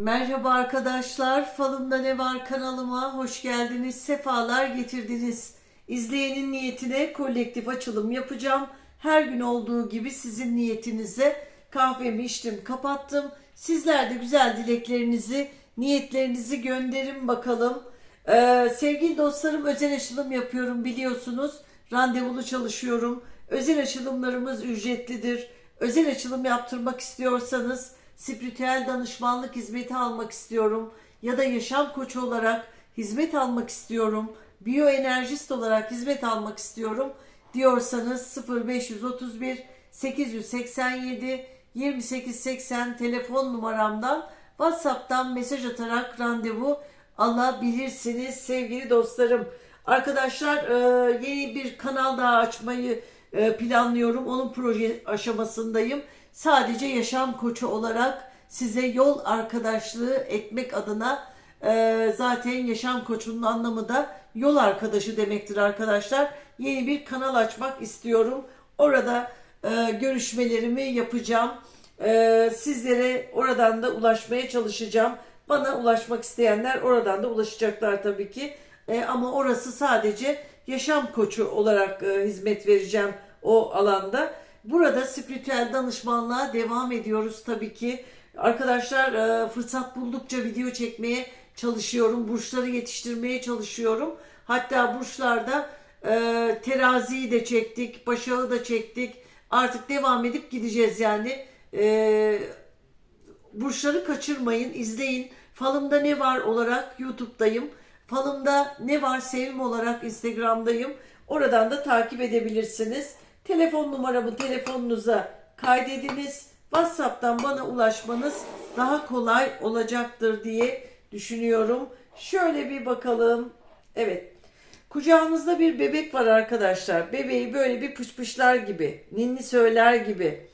Merhaba arkadaşlar, Falımda Ne Var kanalıma hoş geldiniz, sefalar getirdiniz. İzleyenin niyetine kolektif açılım yapacağım. Her gün olduğu gibi sizin niyetinize kahvemi içtim, kapattım. Sizler de güzel dileklerinizi, niyetlerinizi gönderin bakalım. Ee, sevgili dostlarım özel açılım yapıyorum biliyorsunuz. Randevulu çalışıyorum. Özel açılımlarımız ücretlidir. Özel açılım yaptırmak istiyorsanız spiritüel danışmanlık hizmeti almak istiyorum ya da yaşam koçu olarak hizmet almak istiyorum, biyoenerjist olarak hizmet almak istiyorum diyorsanız 0531 887 2880 telefon numaramdan WhatsApp'tan mesaj atarak randevu alabilirsiniz sevgili dostlarım. Arkadaşlar e, yeni bir kanal daha açmayı e, planlıyorum. Onun proje aşamasındayım. Sadece yaşam koçu olarak size yol arkadaşlığı etmek adına e, zaten yaşam koçunun anlamı da yol arkadaşı demektir arkadaşlar. Yeni bir kanal açmak istiyorum. Orada e, görüşmelerimi yapacağım. E, sizlere oradan da ulaşmaya çalışacağım. Bana ulaşmak isteyenler oradan da ulaşacaklar tabii ki. E, ama orası sadece yaşam koçu olarak e, hizmet vereceğim o alanda. Burada spiritüel danışmanlığa devam ediyoruz tabii ki. Arkadaşlar e, fırsat buldukça video çekmeye çalışıyorum. Burçları yetiştirmeye çalışıyorum. Hatta burçlarda e, teraziyi de çektik, başağı da çektik. Artık devam edip gideceğiz yani. E, burçları kaçırmayın, izleyin. Falımda ne var olarak YouTube'dayım. Falımda ne var sevim olarak Instagram'dayım. Oradan da takip edebilirsiniz. Telefon numaramı telefonunuza kaydediniz. WhatsApp'tan bana ulaşmanız daha kolay olacaktır diye düşünüyorum. Şöyle bir bakalım. Evet. Kucağınızda bir bebek var arkadaşlar. Bebeği böyle bir pışpışlar gibi, ninni söyler gibi.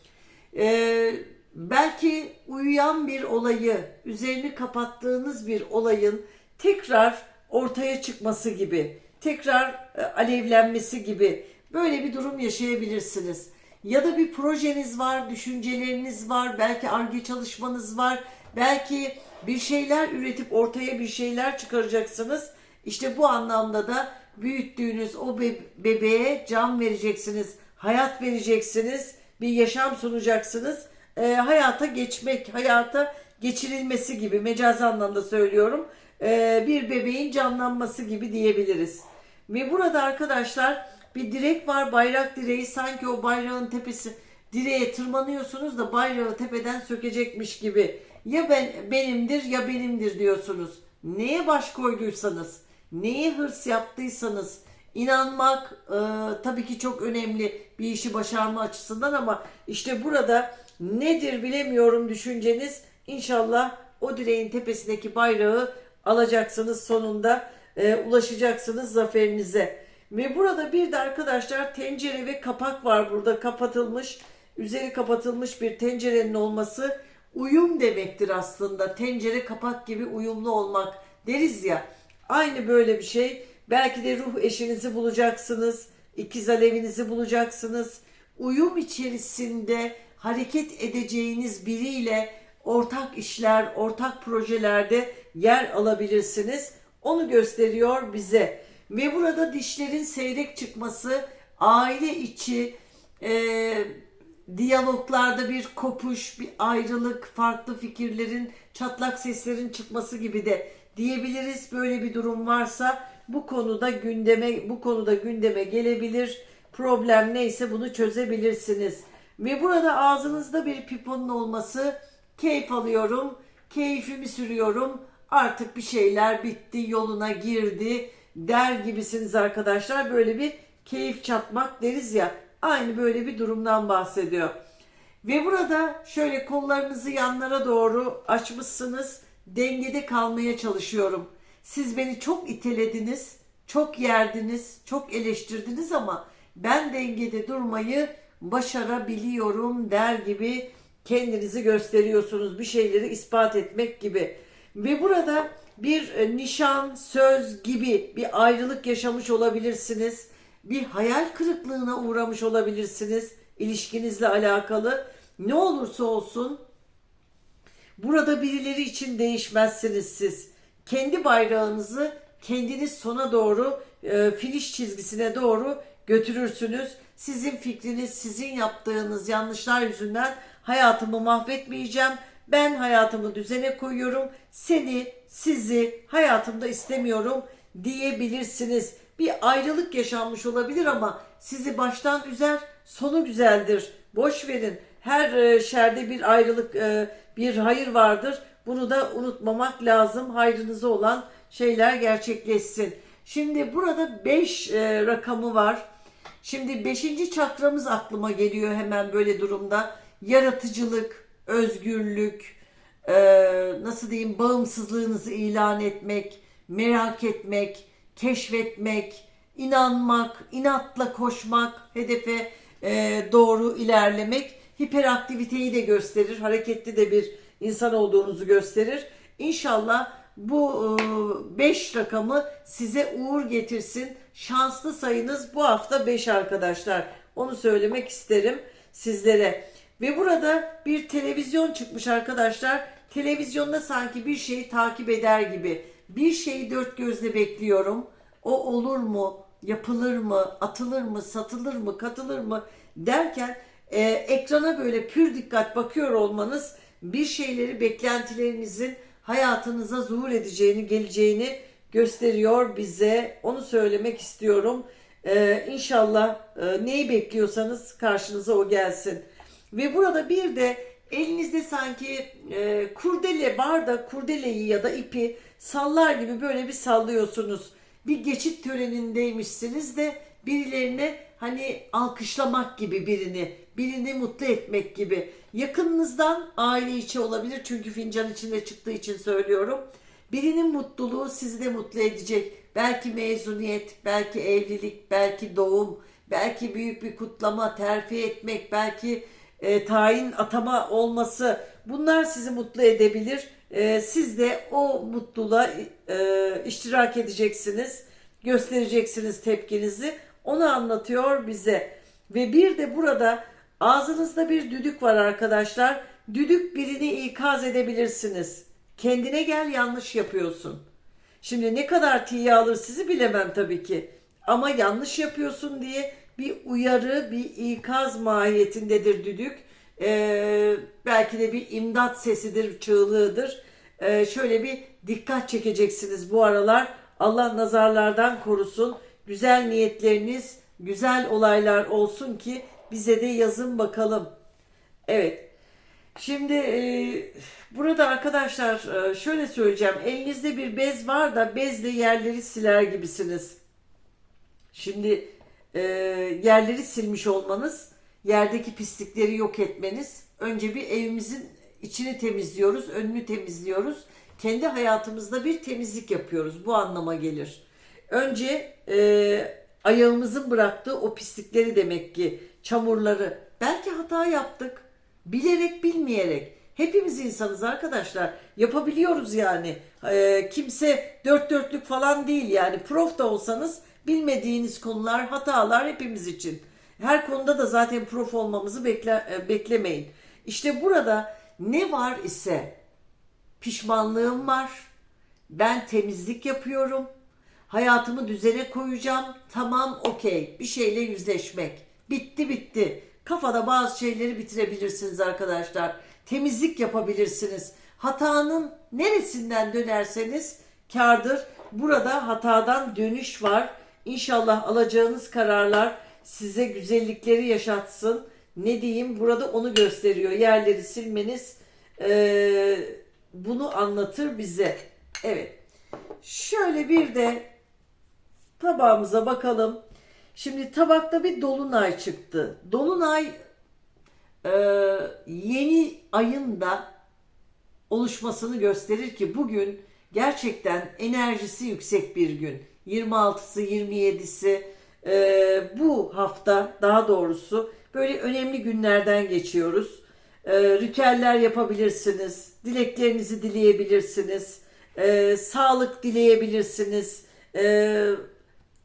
Ee, belki uyuyan bir olayı, üzerini kapattığınız bir olayın tekrar ortaya çıkması gibi, tekrar e, alevlenmesi gibi böyle bir durum yaşayabilirsiniz. Ya da bir projeniz var, düşünceleriniz var, belki arge çalışmanız var, belki bir şeyler üretip ortaya bir şeyler çıkaracaksınız. İşte bu anlamda da büyüttüğünüz o be- bebeğe can vereceksiniz, hayat vereceksiniz, bir yaşam sunacaksınız. Ee, hayata geçmek, hayata geçirilmesi gibi mecazi anlamda söylüyorum. Ee, bir bebeğin canlanması gibi diyebiliriz. Ve burada arkadaşlar bir direk var bayrak direği sanki o bayrağın tepesi direğe tırmanıyorsunuz da bayrağı tepeden sökecekmiş gibi. Ya ben benimdir ya benimdir diyorsunuz. Neye baş koyduysanız, neye hırs yaptıysanız inanmak e, tabii ki çok önemli bir işi başarma açısından ama işte burada nedir bilemiyorum düşünceniz inşallah o direğin tepesindeki bayrağı alacaksınız sonunda e, ulaşacaksınız zaferinize. Ve burada bir de arkadaşlar tencere ve kapak var burada kapatılmış. Üzeri kapatılmış bir tencerenin olması uyum demektir aslında. Tencere kapak gibi uyumlu olmak deriz ya. Aynı böyle bir şey. Belki de ruh eşinizi bulacaksınız. ikiz alevinizi bulacaksınız. Uyum içerisinde hareket edeceğiniz biriyle ortak işler, ortak projelerde yer alabilirsiniz. Onu gösteriyor bize. Ve burada dişlerin seyrek çıkması, aile içi e, diyaloglarda bir kopuş, bir ayrılık, farklı fikirlerin, çatlak seslerin çıkması gibi de diyebiliriz. Böyle bir durum varsa bu konuda gündeme bu konuda gündeme gelebilir. Problem neyse bunu çözebilirsiniz. Ve burada ağzınızda bir piponun olması keyif alıyorum, keyfimi sürüyorum. Artık bir şeyler bitti, yoluna girdi der gibisiniz arkadaşlar. Böyle bir keyif çatmak deriz ya. Aynı böyle bir durumdan bahsediyor. Ve burada şöyle kollarınızı yanlara doğru açmışsınız. Dengede kalmaya çalışıyorum. Siz beni çok itelediniz, çok yerdiniz, çok eleştirdiniz ama ben dengede durmayı başarabiliyorum der gibi kendinizi gösteriyorsunuz. Bir şeyleri ispat etmek gibi. Ve burada bir e, nişan, söz gibi bir ayrılık yaşamış olabilirsiniz. Bir hayal kırıklığına uğramış olabilirsiniz ilişkinizle alakalı. Ne olursa olsun Burada birileri için değişmezsiniz siz. Kendi bayrağınızı kendiniz sona doğru e, finish çizgisine doğru götürürsünüz. Sizin fikriniz, sizin yaptığınız yanlışlar yüzünden hayatımı mahvetmeyeceğim. Ben hayatımı düzene koyuyorum. Seni, sizi hayatımda istemiyorum diyebilirsiniz. Bir ayrılık yaşanmış olabilir ama sizi baştan üzer, sonu güzeldir. Boş verin. Her e, şerde bir ayrılık, e, bir hayır vardır. Bunu da unutmamak lazım. Hayrınıza olan şeyler gerçekleşsin. Şimdi burada 5 rakamı var. Şimdi 5. çakramız aklıma geliyor hemen böyle durumda. Yaratıcılık, özgürlük, e, nasıl diyeyim bağımsızlığınızı ilan etmek, merak etmek, keşfetmek, inanmak, inatla koşmak, hedefe e, doğru ilerlemek hiperaktiviteyi de gösterir. Hareketli de bir insan olduğunuzu gösterir. İnşallah bu 5 rakamı size uğur getirsin. Şanslı sayınız bu hafta 5 arkadaşlar. Onu söylemek isterim sizlere. Ve burada bir televizyon çıkmış arkadaşlar. Televizyonda sanki bir şeyi takip eder gibi. Bir şeyi dört gözle bekliyorum. O olur mu? Yapılır mı? Atılır mı? Satılır mı? Katılır mı? Derken e, ekrana böyle pür dikkat bakıyor olmanız bir şeyleri beklentilerinizin hayatınıza zuhur edeceğini, geleceğini gösteriyor bize. Onu söylemek istiyorum. Ee, inşallah e, neyi bekliyorsanız karşınıza o gelsin. Ve burada bir de elinizde sanki e, kurdele var da kurdeleyi ya da ipi sallar gibi böyle bir sallıyorsunuz. Bir geçit törenindeymişsiniz de birilerine hani alkışlamak gibi birini, birini mutlu etmek gibi. Yakınınızdan aile içi olabilir çünkü fincan içinde çıktığı için söylüyorum. Birinin mutluluğu sizi de mutlu edecek. Belki mezuniyet, belki evlilik, belki doğum, belki büyük bir kutlama, terfi etmek, belki e, tayin atama olması. Bunlar sizi mutlu edebilir. E, siz de o mutluluğa e, iştirak edeceksiniz, göstereceksiniz tepkinizi. Onu anlatıyor bize. Ve bir de burada ağzınızda bir düdük var arkadaşlar. Düdük birini ikaz edebilirsiniz. Kendine gel yanlış yapıyorsun. Şimdi ne kadar tiye alır sizi bilemem tabii ki. Ama yanlış yapıyorsun diye bir uyarı, bir ikaz mahiyetindedir düdük. Ee, belki de bir imdat sesidir, çığlığıdır. Ee, şöyle bir dikkat çekeceksiniz bu aralar. Allah nazarlardan korusun. Güzel niyetleriniz, güzel olaylar olsun ki bize de yazın bakalım. Evet. Şimdi e, burada arkadaşlar e, şöyle söyleyeceğim. Elinizde bir bez var da bezle yerleri siler gibisiniz. Şimdi e, yerleri silmiş olmanız, yerdeki pislikleri yok etmeniz. Önce bir evimizin içini temizliyoruz, önünü temizliyoruz. Kendi hayatımızda bir temizlik yapıyoruz. Bu anlama gelir. Önce e, ayağımızın bıraktığı o pislikleri demek ki çamurları. Belki hata yaptık. Bilerek bilmeyerek. Hepimiz insanız arkadaşlar. Yapabiliyoruz yani. E, kimse dört dörtlük falan değil yani. Prof da olsanız bilmediğiniz konular, hatalar hepimiz için. Her konuda da zaten prof olmamızı bekle, e, beklemeyin. İşte burada ne var ise pişmanlığım var. Ben temizlik yapıyorum. Hayatımı düzene koyacağım. Tamam okey. Bir şeyle yüzleşmek. Bitti bitti. Kafada bazı şeyleri bitirebilirsiniz arkadaşlar. Temizlik yapabilirsiniz. Hatanın neresinden dönerseniz kardır. Burada hatadan dönüş var. İnşallah alacağınız kararlar size güzellikleri yaşatsın. Ne diyeyim burada onu gösteriyor. Yerleri silmeniz eee, bunu anlatır bize. Evet. Şöyle bir de tabağımıza bakalım. Şimdi tabakta bir dolunay çıktı. Dolunay e, yeni ayın da oluşmasını gösterir ki bugün gerçekten enerjisi yüksek bir gün. 26'sı 27'si e, bu hafta daha doğrusu böyle önemli günlerden geçiyoruz. E, ritüeller yapabilirsiniz, dileklerinizi dileyebilirsiniz, e, sağlık dileyebilirsiniz. E,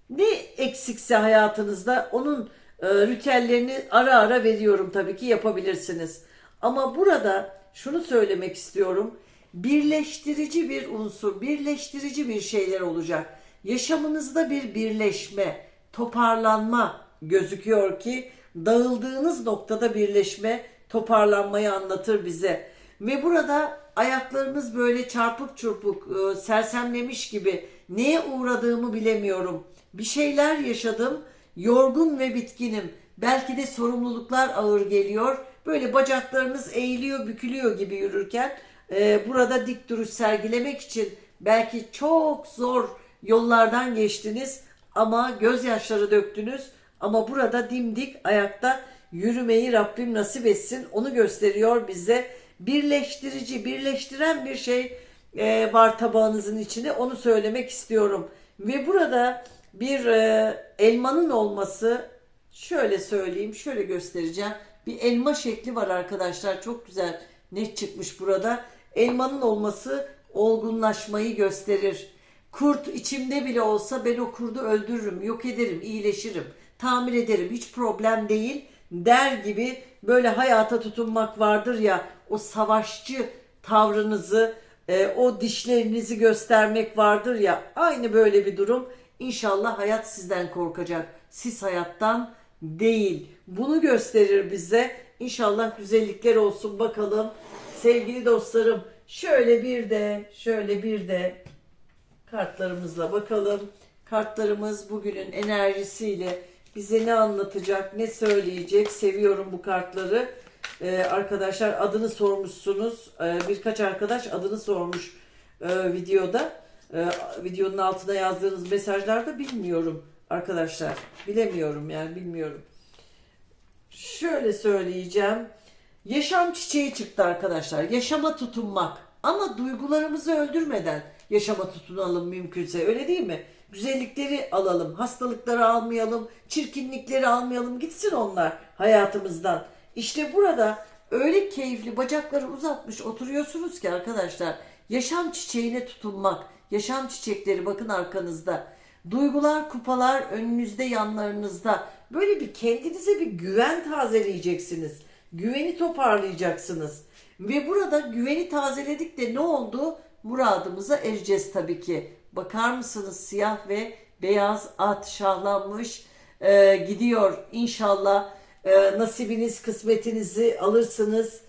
ne eksikse hayatınızda onun e, ritüellerini ara ara veriyorum tabii ki yapabilirsiniz. Ama burada şunu söylemek istiyorum. Birleştirici bir unsur, birleştirici bir şeyler olacak. Yaşamınızda bir birleşme, toparlanma gözüküyor ki dağıldığınız noktada birleşme, toparlanmayı anlatır bize. Ve burada ayaklarınız böyle çarpık çırpık, e, sersemlemiş gibi neye uğradığımı bilemiyorum. Bir şeyler yaşadım, yorgun ve bitkinim. Belki de sorumluluklar ağır geliyor. Böyle bacaklarınız eğiliyor, bükülüyor gibi yürürken e, burada dik duruş sergilemek için belki çok zor yollardan geçtiniz ama gözyaşları döktünüz ama burada dimdik ayakta yürümeyi Rabbim nasip etsin. Onu gösteriyor bize. Birleştirici, birleştiren bir şey e, var tabağınızın içinde. Onu söylemek istiyorum. Ve burada bir e, elmanın olması şöyle söyleyeyim, şöyle göstereceğim. Bir elma şekli var arkadaşlar. Çok güzel net çıkmış burada. Elmanın olması olgunlaşmayı gösterir. Kurt içimde bile olsa ben o kurdu öldürürüm, yok ederim, iyileşirim, tamir ederim. Hiç problem değil der gibi böyle hayata tutunmak vardır ya o savaşçı tavrınızı, e, o dişlerinizi göstermek vardır ya aynı böyle bir durum. İnşallah hayat sizden korkacak. Siz hayattan değil. Bunu gösterir bize. İnşallah güzellikler olsun bakalım. Sevgili dostlarım şöyle bir de şöyle bir de kartlarımızla bakalım. Kartlarımız bugünün enerjisiyle bize ne anlatacak, ne söyleyecek. Seviyorum bu kartları. Ee, arkadaşlar adını sormuşsunuz. Ee, birkaç arkadaş adını sormuş e, videoda. Ee, videonun altına yazdığınız mesajlarda bilmiyorum arkadaşlar. Bilemiyorum yani bilmiyorum. Şöyle söyleyeceğim. Yaşam çiçeği çıktı arkadaşlar. Yaşama tutunmak. Ama duygularımızı öldürmeden yaşama tutunalım mümkünse. Öyle değil mi? Güzellikleri alalım, hastalıkları almayalım, çirkinlikleri almayalım. Gitsin onlar hayatımızdan. İşte burada öyle keyifli bacakları uzatmış oturuyorsunuz ki arkadaşlar. Yaşam çiçeğine tutunmak. Yaşam çiçekleri bakın arkanızda. Duygular, kupalar önünüzde, yanlarınızda. Böyle bir kendinize bir güven tazeleyeceksiniz. Güveni toparlayacaksınız. Ve burada güveni tazeledik de ne oldu? Muradımıza ereceğiz tabii ki. Bakar mısınız siyah ve beyaz at şahlanmış e, gidiyor. İnşallah e, nasibiniz, kısmetinizi alırsınız.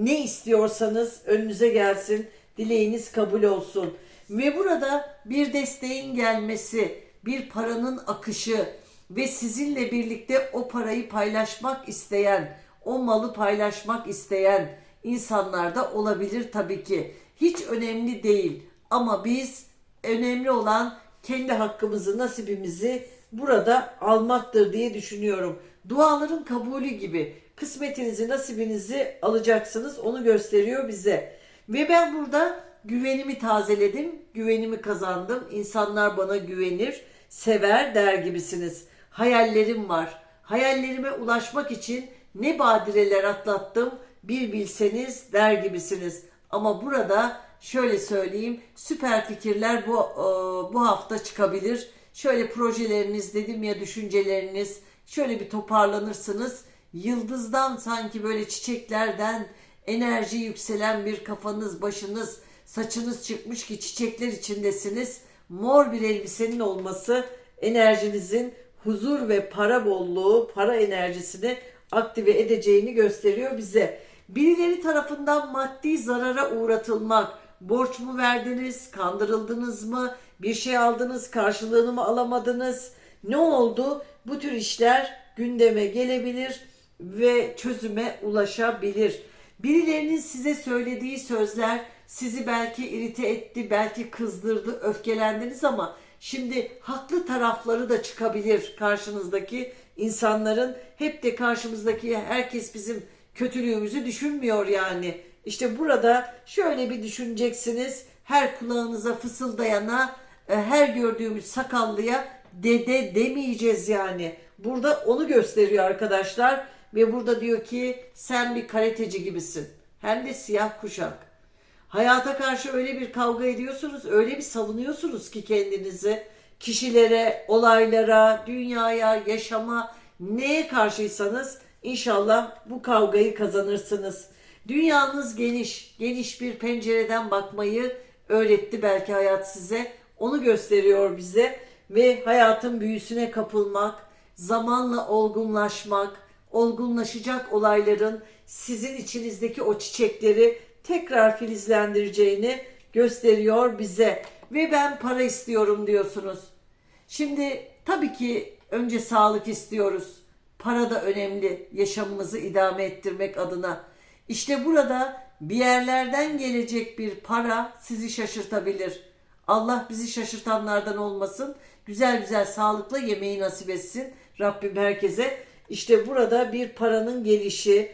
Ne istiyorsanız önünüze gelsin. Dileğiniz kabul olsun. Ve burada bir desteğin gelmesi, bir paranın akışı ve sizinle birlikte o parayı paylaşmak isteyen, o malı paylaşmak isteyen insanlar da olabilir tabii ki. Hiç önemli değil ama biz önemli olan kendi hakkımızı, nasibimizi burada almaktır diye düşünüyorum. Duaların kabulü gibi kısmetinizi, nasibinizi alacaksınız. Onu gösteriyor bize. Ve ben burada güvenimi tazeledim, güvenimi kazandım. İnsanlar bana güvenir, sever der gibisiniz. Hayallerim var. Hayallerime ulaşmak için ne badireler atlattım bir bilseniz der gibisiniz. Ama burada şöyle söyleyeyim süper fikirler bu e, bu hafta çıkabilir. Şöyle projeleriniz dedim ya düşünceleriniz şöyle bir toparlanırsınız. Yıldızdan sanki böyle çiçeklerden enerji yükselen bir kafanız, başınız, saçınız çıkmış ki çiçekler içindesiniz. Mor bir elbisenin olması enerjinizin huzur ve para bolluğu, para enerjisini aktive edeceğini gösteriyor bize. Birileri tarafından maddi zarara uğratılmak, borç mu verdiniz, kandırıldınız mı, bir şey aldınız, karşılığını mı alamadınız, ne oldu? Bu tür işler gündeme gelebilir ve çözüme ulaşabilir. Birilerinin size söylediği sözler sizi belki irite etti, belki kızdırdı, öfkelendiniz ama şimdi haklı tarafları da çıkabilir karşınızdaki insanların. Hep de karşımızdaki herkes bizim kötülüğümüzü düşünmüyor yani. İşte burada şöyle bir düşüneceksiniz. Her kulağınıza fısıldayana, e, her gördüğümüz sakallıya dede demeyeceğiz yani. Burada onu gösteriyor arkadaşlar. Ve burada diyor ki sen bir karateci gibisin. Hem de siyah kuşak. Hayata karşı öyle bir kavga ediyorsunuz, öyle bir savunuyorsunuz ki kendinizi. Kişilere, olaylara, dünyaya, yaşama neye karşıysanız İnşallah bu kavgayı kazanırsınız. Dünyanız geniş, geniş bir pencereden bakmayı öğretti belki hayat size. Onu gösteriyor bize ve hayatın büyüsüne kapılmak, zamanla olgunlaşmak, olgunlaşacak olayların sizin içinizdeki o çiçekleri tekrar filizlendireceğini gösteriyor bize. Ve ben para istiyorum diyorsunuz. Şimdi tabii ki önce sağlık istiyoruz. Para da önemli yaşamımızı idame ettirmek adına. İşte burada bir yerlerden gelecek bir para sizi şaşırtabilir. Allah bizi şaşırtanlardan olmasın. Güzel güzel sağlıkla yemeği nasip etsin. Rabbim herkese. İşte burada bir paranın gelişi,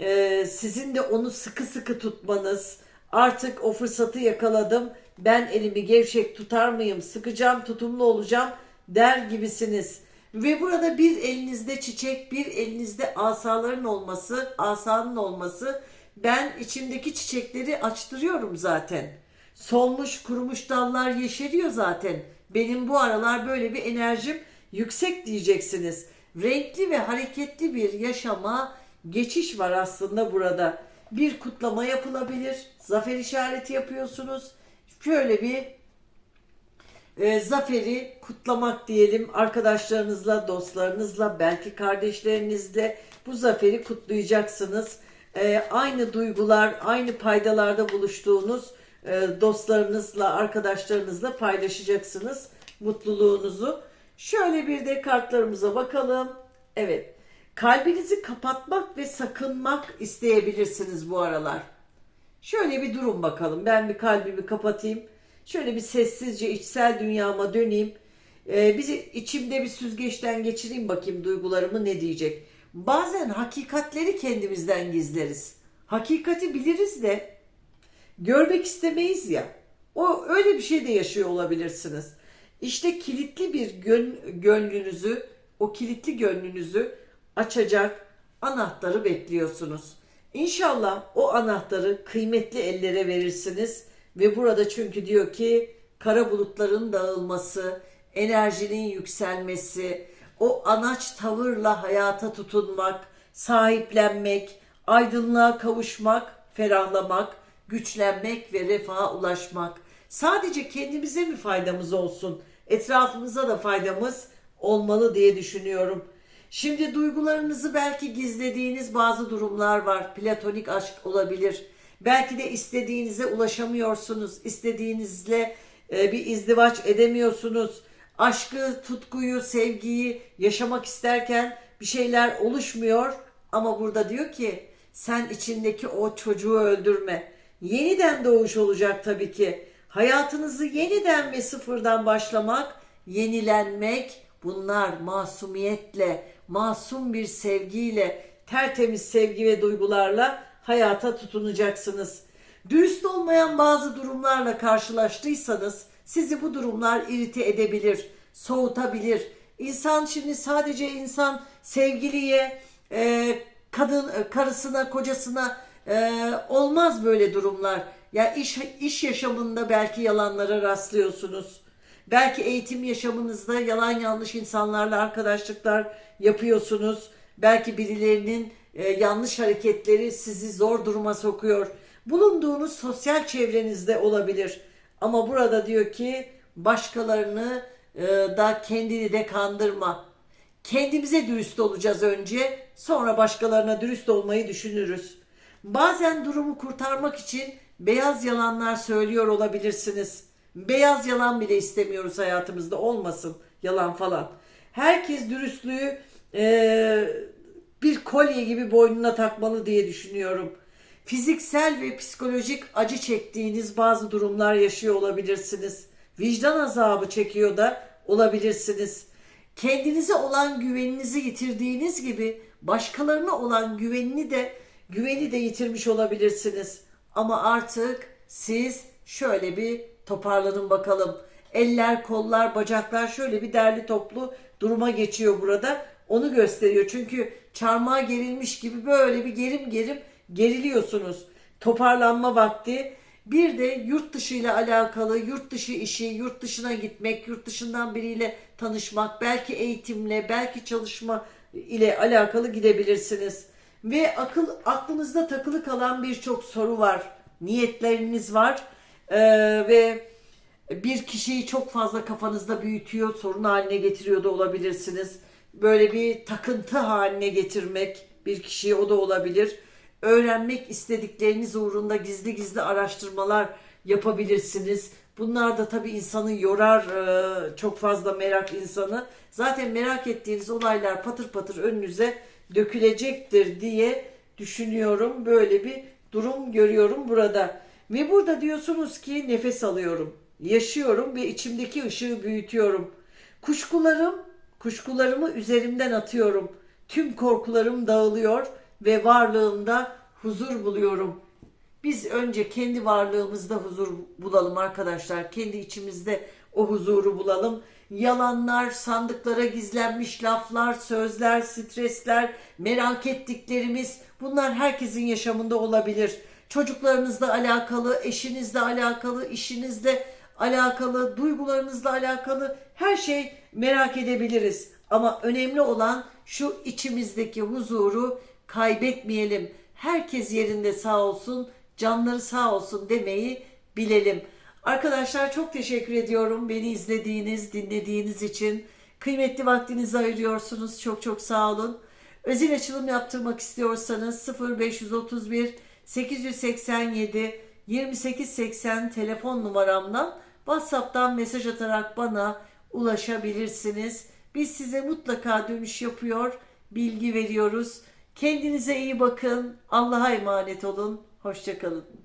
e, sizin de onu sıkı sıkı tutmanız. Artık o fırsatı yakaladım. Ben elimi gevşek tutar mıyım? Sıkacağım, tutumlu olacağım der gibisiniz. Ve burada bir elinizde çiçek, bir elinizde asaların olması, asanın olması. Ben içimdeki çiçekleri açtırıyorum zaten. Solmuş, kurumuş dallar yeşeriyor zaten. Benim bu aralar böyle bir enerjim yüksek diyeceksiniz. Renkli ve hareketli bir yaşama geçiş var aslında burada. Bir kutlama yapılabilir. Zafer işareti yapıyorsunuz. Şöyle bir e, zaferi kutlamak diyelim arkadaşlarınızla, dostlarınızla, belki kardeşlerinizle bu zaferi kutlayacaksınız. E, aynı duygular, aynı paydalarda buluştuğunuz e, dostlarınızla, arkadaşlarınızla paylaşacaksınız mutluluğunuzu. Şöyle bir de kartlarımıza bakalım. Evet. Kalbinizi kapatmak ve sakınmak isteyebilirsiniz bu aralar. Şöyle bir durum bakalım. Ben bir kalbimi kapatayım. Şöyle bir sessizce içsel dünyama döneyim. Ee, bizi içimde bir süzgeçten geçireyim bakayım duygularımı ne diyecek. Bazen hakikatleri kendimizden gizleriz. Hakikati biliriz de görmek istemeyiz ya. O öyle bir şey de yaşıyor olabilirsiniz. İşte kilitli bir gön, gönlünüzü, o kilitli gönlünüzü açacak anahtarı bekliyorsunuz. İnşallah o anahtarı kıymetli ellere verirsiniz ve burada çünkü diyor ki kara bulutların dağılması, enerjinin yükselmesi, o anaç tavırla hayata tutunmak, sahiplenmek, aydınlığa kavuşmak, ferahlamak, güçlenmek ve refaha ulaşmak. Sadece kendimize mi faydamız olsun? Etrafımıza da faydamız olmalı diye düşünüyorum. Şimdi duygularınızı belki gizlediğiniz bazı durumlar var. Platonik aşk olabilir. Belki de istediğinize ulaşamıyorsunuz. İstediğinizle e, bir izdivaç edemiyorsunuz. Aşkı, tutkuyu, sevgiyi yaşamak isterken bir şeyler oluşmuyor. Ama burada diyor ki sen içindeki o çocuğu öldürme. Yeniden doğuş olacak tabii ki. Hayatınızı yeniden ve sıfırdan başlamak, yenilenmek bunlar masumiyetle, masum bir sevgiyle, tertemiz sevgi ve duygularla hayata tutunacaksınız. Dürüst olmayan bazı durumlarla karşılaştıysanız sizi bu durumlar irite edebilir, soğutabilir. İnsan şimdi sadece insan sevgiliye, e, kadın e, karısına, kocasına e, olmaz böyle durumlar. Ya iş iş yaşamında belki yalanlara rastlıyorsunuz. Belki eğitim yaşamınızda yalan yanlış insanlarla arkadaşlıklar yapıyorsunuz. Belki birilerinin e, yanlış hareketleri sizi zor duruma sokuyor. Bulunduğunuz sosyal çevrenizde olabilir. Ama burada diyor ki başkalarını e, da kendini de kandırma. Kendimize dürüst olacağız önce, sonra başkalarına dürüst olmayı düşünürüz. Bazen durumu kurtarmak için beyaz yalanlar söylüyor olabilirsiniz. Beyaz yalan bile istemiyoruz hayatımızda olmasın yalan falan. Herkes dürüstlüğü e, bir kolye gibi boynuna takmalı diye düşünüyorum. Fiziksel ve psikolojik acı çektiğiniz bazı durumlar yaşıyor olabilirsiniz. Vicdan azabı çekiyor da olabilirsiniz. Kendinize olan güveninizi yitirdiğiniz gibi başkalarına olan güvenini de güveni de yitirmiş olabilirsiniz. Ama artık siz şöyle bir toparlanın bakalım. Eller, kollar, bacaklar şöyle bir derli toplu duruma geçiyor burada. Onu gösteriyor. Çünkü çarmıha gerilmiş gibi böyle bir gerim gerim geriliyorsunuz. Toparlanma vakti. Bir de yurt dışı ile alakalı yurt dışı işi, yurt dışına gitmek, yurt dışından biriyle tanışmak, belki eğitimle, belki çalışma ile alakalı gidebilirsiniz. ve akıl aklınızda takılı kalan birçok soru var. Niyetleriniz var. Ee, ve bir kişiyi çok fazla kafanızda büyütüyor, sorun haline getiriyor da olabilirsiniz. Böyle bir takıntı haline getirmek bir kişiyi o da olabilir. Öğrenmek istedikleriniz uğrunda gizli gizli araştırmalar yapabilirsiniz. Bunlar da tabii insanı yorar, e, çok fazla merak insanı. Zaten merak ettiğiniz olaylar patır patır önünüze dökülecektir diye düşünüyorum. Böyle bir durum görüyorum burada. Ve burada diyorsunuz ki nefes alıyorum, yaşıyorum ve içimdeki ışığı büyütüyorum. Kuşkularım, kuşkularımı üzerimden atıyorum. Tüm korkularım dağılıyor ve varlığımda huzur buluyorum. Biz önce kendi varlığımızda huzur bulalım arkadaşlar. Kendi içimizde o huzuru bulalım. Yalanlar, sandıklara gizlenmiş laflar, sözler, stresler, merak ettiklerimiz bunlar herkesin yaşamında olabilir. Çocuklarınızla alakalı, eşinizle alakalı, işinizle alakalı, duygularınızla alakalı her şey merak edebiliriz. Ama önemli olan şu içimizdeki huzuru kaybetmeyelim. Herkes yerinde sağ olsun, canları sağ olsun demeyi bilelim. Arkadaşlar çok teşekkür ediyorum beni izlediğiniz, dinlediğiniz için. Kıymetli vaktinizi ayırıyorsunuz. Çok çok sağ olun. Özel açılım yaptırmak istiyorsanız 0531 887 2880 telefon numaramdan WhatsApp'tan mesaj atarak bana ulaşabilirsiniz. Biz size mutlaka dönüş yapıyor, bilgi veriyoruz. Kendinize iyi bakın. Allah'a emanet olun. Hoşçakalın.